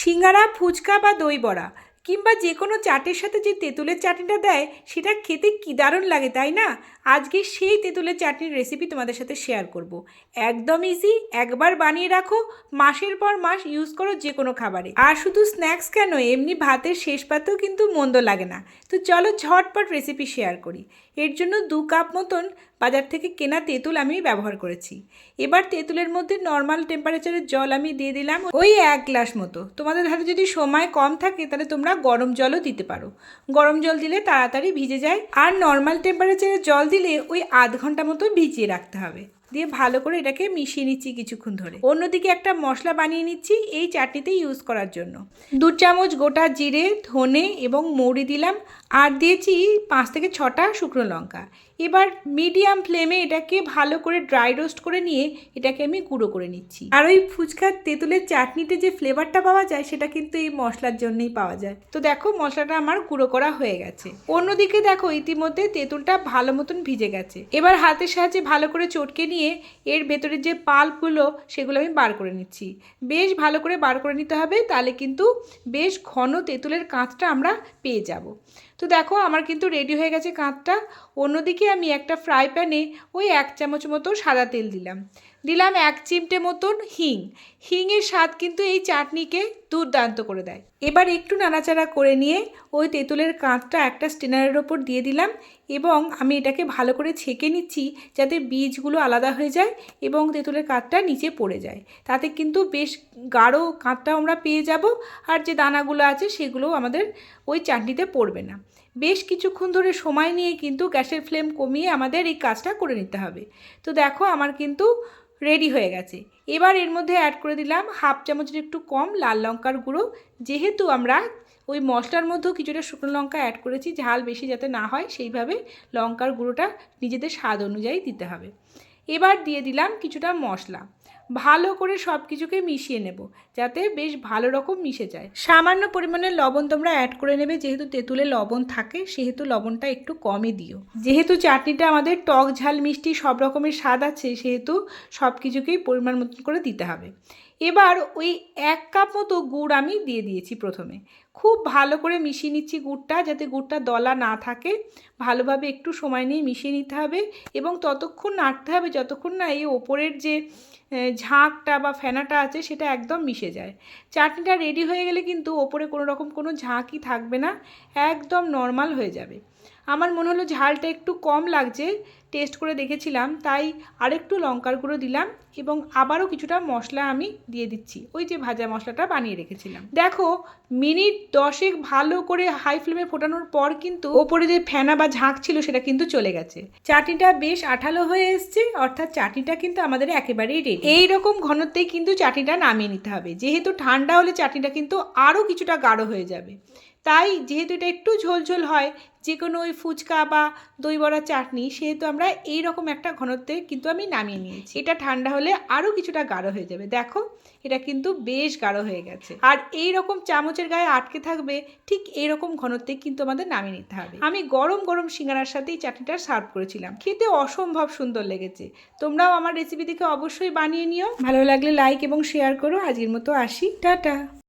সিঙ্গারা ফুচকা বা দই বড়া। কিংবা যে কোনো চাটের সাথে যে তেঁতুলের চাটনিটা দেয়, সেটা খেতে কী দারুণ লাগে, তাই না? আজকে সেই তেঁতুলের চাটনির রেসিপি তোমাদের সাথে শেয়ার করব। একদম ইজি একবার বানিয়ে রাখো, মাসের পর মাস ইউজ করো যে কোনো খাবারে। আর শুধু স্ন্যাক্স কেন, এমনি ভাতের শেষ পাতেও কিন্তু মন্দ লাগে না। তো চলো ঝটপট রেসিপি শেয়ার করি। এর জন্য দু কাপ মতন বাজার থেকে কেনা তেঁতুল আমি ব্যবহার করেছি। এবার তেঁতুলের মধ্যে নর্মাল টেম্পারেচারের জল আমি দিয়ে দিলাম ওই এক গ্লাস মতো। তোমাদের হাতে যদি সময় কম থাকে, তাহলে তোমরা গরম জলও দিতে পারো। গরম জল দিলে তাড়াতাড়ি ভিজে যায় আর নর্মাল টেম্পারেচারে জল দিলে ওই আধ ঘণ্টা মতো ভিজিয়ে রাখতে হবে। দিয়ে ভালো করে এটাকে মিশিয়ে নিচ্ছি কিছুক্ষণ ধরে। অন্যদিকে একটা মশলা বানিয়ে নিচ্ছি এই চাটনিতে ইউজ করার জন্য। দু চামচ গোটা জিরে, ধনে এবং মৌরি দিলাম। আর দিয়েছি পাঁচ থেকে ছটা শুকনো লঙ্কা। এবার মিডিয়াম ফ্লেমে এটাকে ভালো করে ড্রাই রোস্ট করে নিয়ে এটাকে আমি গুঁড়ো করে নিচ্ছি। আর ওই ফুচকার তেঁতুলের চাটনিতে যে ফ্লেভারটা পাওয়া যায়, সেটা কিন্তু এই মশলার জন্যই পাওয়া যায়। তো দেখো, মশলাটা আমার গুঁড়ো করা হয়ে গেছে। অন্যদিকে দেখো, ইতিমধ্যে তেঁতুলটা ভালো মতন ভিজে গেছে। এবার হাতের সাহায্যে ভালো করে চটকে নিয়ে এর ভেতরে যে পাল্পগুলো, সেগুলো আমি বার করে নিচ্ছি। বেশ ভালো করে বার করে নিতে হবে, তাহলে কিন্তু বেশ ঘন তেঁতুলের কাঁচটা আমরা পেয়ে যাব। তো দেখো, আমার কিন্তু রেডি হয়ে গেছে কাঁচটা অন্যদিকে আমি একটা ফ্রাই প্যানে ওই এক চামচ মতো সাদা তেল দিলাম। দিলাম এক চিমটে মতন হিং। হিংয়ের স্বাদ কিন্তু এই চাটনিকে দুর্দান্ত করে দেয়। এবার একটু নাড়াচাড়া করে নিয়ে ওই তেঁতুলের কাঁচটা একটা স্টেনারের ওপর দিয়ে দিলাম। এবং আমি এটাকে ভালো করে ছেঁকে নিচ্ছি যাতে বীজগুলো আলাদা হয়ে যায় এবং তেঁতুলের কাঁচটা নিচে পড়ে যায়। তাতে কিন্তু বেশ গাঢ় কাঁচটাও আমরা পেয়ে যাব আর যে দানাগুলো আছে সেগুলো আমাদের ওই চাটনিতে পড়বে না। বেশ কিছুক্ষণ ধরে সময় নিয়ে কিন্তু গ্যাসের ফ্লেম কমিয়ে আমাদের এই কাজটা করে নিতে হবে। তো দেখো আমার কিন্তু রেডি হয়ে গেছে। এবার এর মধ্যে অ্যাড করে দিলাম হাফ চামচের একটু কম লাল লঙ্কার গুঁড়ো। যেহেতু আমরা ওই মশলার মধ্যেও কিছুটা শুকনো লঙ্কা অ্যাড করেছি, ঝাল বেশি যাতে না হয়, সেইভাবে লঙ্কার গুঁড়োটা নিজেদের স্বাদ অনুযায়ী দিতে হবে। এবার দিয়ে দিলাম কিছুটা মশলা। ভালো করে সব কিছুকে মিশিয়ে নেব, যাতে বেশ ভালো রকম মিশে যায়। সামান্য পরিমাণে লবণ তোমরা অ্যাড করে নেবে, যেহেতু তেঁতুলে লবণ থাকে, সেহেতু লবণটা একটু কমই দিও। যেহেতু চাটনিটা আমাদের টক ঝাল, মিষ্টি সব রকমের স্বাদ আছে, সেহেতু সব কিছুকেই পরিমাণ মতন করে দিতে হবে। এবার ওই এক কাপ মতো গুড় আমি দিয়ে দিয়েছি প্রথমে। খুব ভালো করে মিশিয়ে নিচ্ছি গুড়টা যাতে গুড়টা দলা না থাকে। ভালোভাবে একটু সময় নিয়ে মিশিয়ে নিতে হবে এবং ততক্ষণ নাড়তে হবে, যতক্ষণ না এই ওপরের যে ঝাঁকটা বা ফেনাটা আছে সেটা একদম মিশে যায়। চাটনিটা রেডি হয়ে গেলে কিন্তু ওপরে কোনো রকম কোনো ঝাঁকই থাকবে না, একদম নর্মাল হয়ে যাবে। আমার মনে হলো ঝালটা একটু কম লাগছে টেস্ট করে দেখেছিলাম, তাই আরেকটু লঙ্কার গুঁড়ো দিলাম এবং আবারও কিছুটা মশলা আমি দিয়ে দিচ্ছি। ওই যে ভাজা মশলাটা বানিয়ে রেখেছিলাম। দেখো, মিনিট দশেক ভালো করে হাই ফ্লেমে ফোটানোর পর কিন্তু ওপরে যে ফেনা বা ঝাঁক ছিল সেটা কিন্তু চলে গেছে। চাটনিটা বেশ আঠালো হয়ে এসছে, অর্থাৎ চাটনিটা কিন্তু আমাদের একেবারেই রেডি এই রকম ঘনত্বেই কিন্তু চাটনিটা নামিয়ে নিতে হবে। যেহেতু ঠান্ডা হলে চাটনিটা কিন্তু আরও কিছুটা গাঢ় হয়ে যাবে। তাই যেহেতু এটা একটু ঝোলঝোল হয় যে কোনো ওই ফুচকা বা দই বড়া চাটনি, সেহেতু আমরা এই রকম একটা ঘনত্বে কিন্তু আমি নামিয়ে নিয়েছি। এটা ঠান্ডা হলে আরও কিছুটা গাঢ় হয়ে যাবে। দেখো, এটা কিন্তু বেশ গাঢ় হয়ে গেছে। আর এই রকম চামচের গায়ে আটকে থাকবে, ঠিক এই রকম ঘনত্বে কিন্তু আমাদের নামিয়ে নিতে হবে। আমি গরম গরম সিঙ্গারার সাথেই চাটনিটা সার্ভ করেছিলাম। খেতে অসম্ভব সুন্দর লেগেছে। তোমরাও আমার রেসিপি দেখে অবশ্যই বানিয়ে নিও। ভালো লাগলে লাইক এবং শেয়ার করো। আজকের মতো আসি। টাটা!